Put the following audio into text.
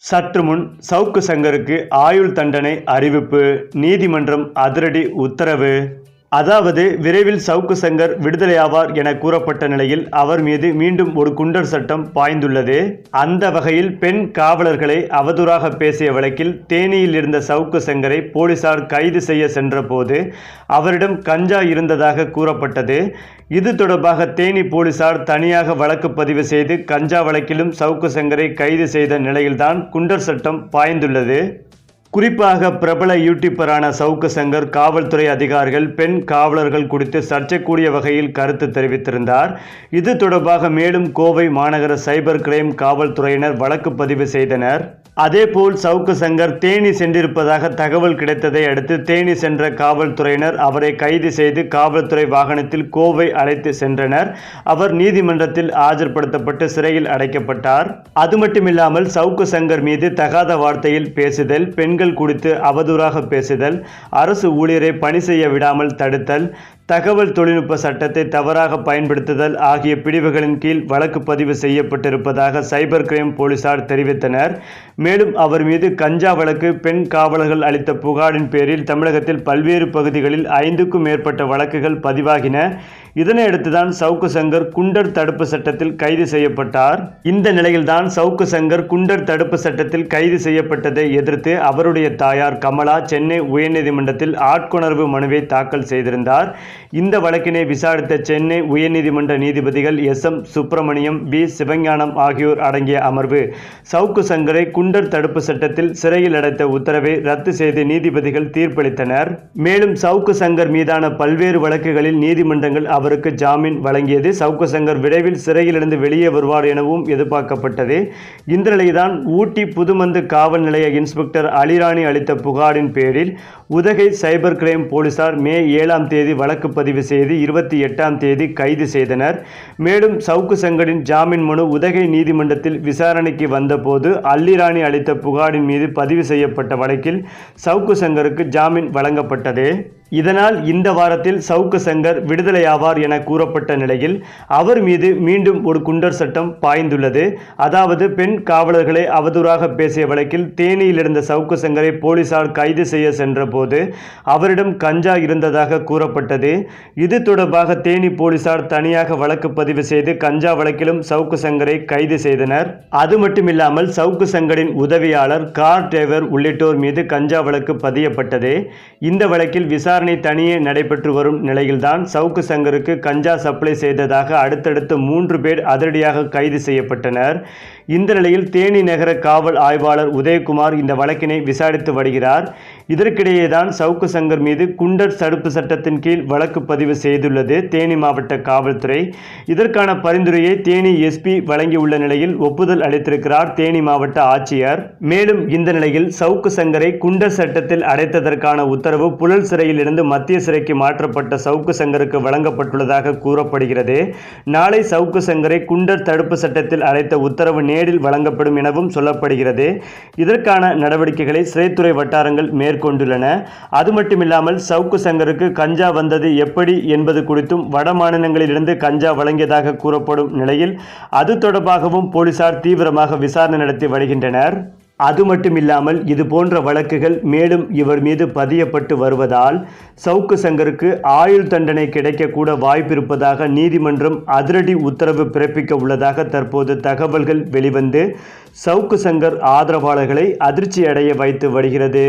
சற்று முன் சவுக்கு சங்கருக்கு ஆயுள் தண்டனை அறிவிப்பு நீதிமன்றம் அதிரடி உத்தரவு. அதாவது விரைவில் சவுக்கு சங்கர் விடுதலையாவார் என கூறப்பட்ட நிலையில் அவர் மீது மீண்டும் ஒரு குண்டர் சட்டம் பாய்ந்துள்ளது. அந்த வகையில் பெண் காவலர்களை அவதூறாக பேசிய வழக்கில் தேனியில் இருந்த சவுக்கு சங்கரை போலீசார் கைது செய்ய சென்றபோது அவரிடம் கஞ்சா இருந்ததாக கூறப்பட்டது. இது தொடர்பாக தேனி போலீசார் தனியாக வழக்கு பதிவு செய்து கஞ்சா வழக்கிலும் சவுக்கு சங்கரை கைது செய்த நிலையில்தான் குண்டர் சட்டம் பாய்ந்துள்ளது. குறிப்பாக பிரபல யூடியூபரான சவுக்கு சங்கர் காவல்துறை அதிகாரிகள் பெண் காவலர்கள் குறித்து சர்ச்சைக்கூடிய வகையில் கருத்து தெரிவித்திருந்தார். இது தொடர்பாக மேலும் கோவை மாநகர சைபர் கிரைம் காவல்துறையினர் வழக்கு பதிவு செய்தனர். அதேபோல் சவுக்கு சங்கர் தேனி சென்றிருப்பதாக தகவல் கிடைத்ததை அடுத்து தேனி சென்ற காவல்துறையினர் அவரை கைது செய்து காவல்துறை வாகனத்தில் கோவை அழைத்து சென்றனர். அவர் நீதிமன்றத்தில் ஆஜர்படுத்தப்பட்டு சிறையில் அடைக்கப்பட்டார். அது மட்டுமில்லாமல் சவுக்கு சங்கர் மீது தகாத வார்த்தையில் பேசுதல் பெண்கள் குறித்து அவதூறாக பேசுதல் அரசு ஊழியரை பணி செய்ய விடாமல் தடுத்தல் தகவல் தொழில்நுட்ப சட்டத்தை தவறாக பயன்படுத்துதல் ஆகிய பிரிவுகளின் கீழ் வழக்கு பதிவு செய்யப்பட்டிருப்பதாக சைபர் கிரைம் போலீசார் தெரிவித்தனர். மேலும் அவர் மீது கஞ்சா வழக்கு பெண் காவலர்கள் அளித்த புகாரின் பேரில் தமிழகத்தில் பல்வேறு பகுதிகளில் ஐந்துக்கும் மேற்பட்ட வழக்குகள் பதிவாகின. இதனையடுத்துதான் சவுக்கு சங்கர் குண்டர் தடுப்பு சட்டத்தில் கைது செய்யப்பட்டார். இந்த நிலையில்தான் சவுக்கு சங்கர் குண்டர் தடுப்பு சட்டத்தில் கைது செய்யப்பட்டதை எதிர்த்து அவருடைய தாயார் கமலா சென்னை உயர்நீதிமன்றத்தில் ஆட்கொணர்வு மனுவை தாக்கல் செய்திருந்தார். இந்த வழக்கினை விசாரித்த சென்னை உயர்நீதிமன்ற நீதிபதிகள் S. M. Subramaniam P Sivagnanam ஆகியோர் அடங்கிய அமர்வு. சவுக்கு சங்கரை குண்டர் தடுப்பு சட்டத்தில் சிறையில் அடைத்த உத்தரவை ரத்து செய்து நீதிபதிகள் தீர்ப்பளித்தனர். மேலும் சவுக்கு சங்கர் மீதான பல்வேறு வழக்குகளில் நீதிமன்றங்கள் அவர் அவருக்கு ஜாமீன் வழங்கியது. சவுக்கு சங்கர் விரைவில் சிறையிலிருந்து வெளியே வருவார் எனவும் எதிர்பார்க்கப்பட்டது. இந்த நிலையில்தான் ஊட்டி புதுமந்து காவல் நிலைய இன்ஸ்பெக்டர் அலிராணி அளித்த புகாரின் பேரில் உதகை சைபர் கிரைம் போலீசார் மே ஏழாம் தேதி வழக்கு பதிவு செய்து இருபத்தி எட்டாம் தேதி கைது செய்தனர். மேலும் சவுக்கு சங்கரின் ஜாமீன் மனு உதகை நீதிமன்றத்தில் விசாரணைக்கு வந்தபோது அல்லிராணி அளித்த புகாரின் மீது பதிவு செய்யப்பட்ட வழக்கில் சவுக்கு சங்கருக்கு ஜாமீன் வழங்கப்பட்டது. இதனால் இந்த வாரத்தில் சவுக்கு சங்கர் விடுதலையாவார் என கூறப்பட்ட நிலையில் அவர் மீது மீண்டும் ஒரு குண்டர் சட்டம் பாய்ந்துள்ளது. அதாவது பெண் காவலர்களை அவதூறாக பேசிய வழக்கில் தேனியில் இருந்த சவுக்கு சங்கரை போலீசார் கைது செய்ய சென்றபோது அவரிடம் கஞ்சா இருந்ததாக கூறப்பட்டது. இது தொடர்பாக தேனி போலீசார் தனியாக வழக்கு பதிவு செய்து கஞ்சா வழக்கிலும் சவுக்கு சங்கரை கைது செய்தனர். அது மட்டுமில்லாமல் சவுக்கு சங்கரின் உதவியாளர் கார் டிரைவர் உள்ளிட்டோர் மீது கஞ்சா வழக்கு பதியப்பட்டது. இந்த வழக்கில் விசாரணை தனியே நடைபெற்று வரும் நிலையில்தான் சவுக்கு சங்கருக்கு கஞ்சா சப்ளை செய்ததாக அடுத்தடுத்து மூன்று பேர் அதிரடியாக கைது செய்யப்பட்டனர். இந்த நிலையில் தேனி நகர காவல் ஆய்வாளர் உதயகுமார் இந்த வழக்கினை விசாரித்து வருகிறார். இதற்கிடையே தான் சவுக்கு சங்கர் மீது குண்டர் தடுப்பு சட்டத்தின் கீழ் வழக்கு பதிவு செய்துள்ளது தேனி மாவட்ட காவல்துறை. இதற்கான பரிந்துரையை தேனி எஸ்பி வழங்கியுள்ள நிலையில் ஒப்புதல் அளித்திருக்கிறார் தேனி மாவட்ட ஆட்சியர். மேலும் இந்த நிலையில் சவுக்கு சங்கரை குண்டர் சட்டத்தில் அடைத்ததற்கான உத்தரவு புழல் சிறையில் இருந்து மத்திய சிறைக்கு மாற்றப்பட்ட சவுக்கு சங்கருக்கு வழங்கப்பட்டுள்ளதாக கூறப்படுகிறது. நாளை சவுக்கு சங்கரை குண்டர் தடுப்பு சட்டத்தில் அடைத்த உத்தரவு நேரில் வழங்கப்படும் எனவும் சொல்லப்படுகிறது. இதற்கான நடவடிக்கைகளை சிறைத்துறை வட்டாரங்கள் மேற்கொண்டுள்ளன. அது மட்டுமில்லாமல் சவுக்கு சங்கருக்கு கஞ்சா வந்தது எப்படி என்பது குறித்தும் வட மாநிலங்களிலிருந்து கஞ்சா வழங்கியதாக கூறப்படும் நிலையில் அது தொடர்பாகவும் போலீசார் தீவிரமாக விசாரணை நடத்தி வருகின்றனர். அது மட்டுமில்லாமல் இது போன்ற வழக்குகள் மேலும் இவர் மீது பதியப்பட்டு வருவதால் சவுக்கு சங்கருக்கு ஆயுள் தண்டனை கிடைக்கக்கூட வாய்ப்பிருப்பதாக நீதிமன்றம் அதிரடி உத்தரவு பிறப்பிக்க உள்ளதாக தற்போது தகவல்கள் வெளிவந்து சவுக்கு சங்கர் ஆதரவாளர்களை அதிர்ச்சி அடைய வைத்து வருகிறது.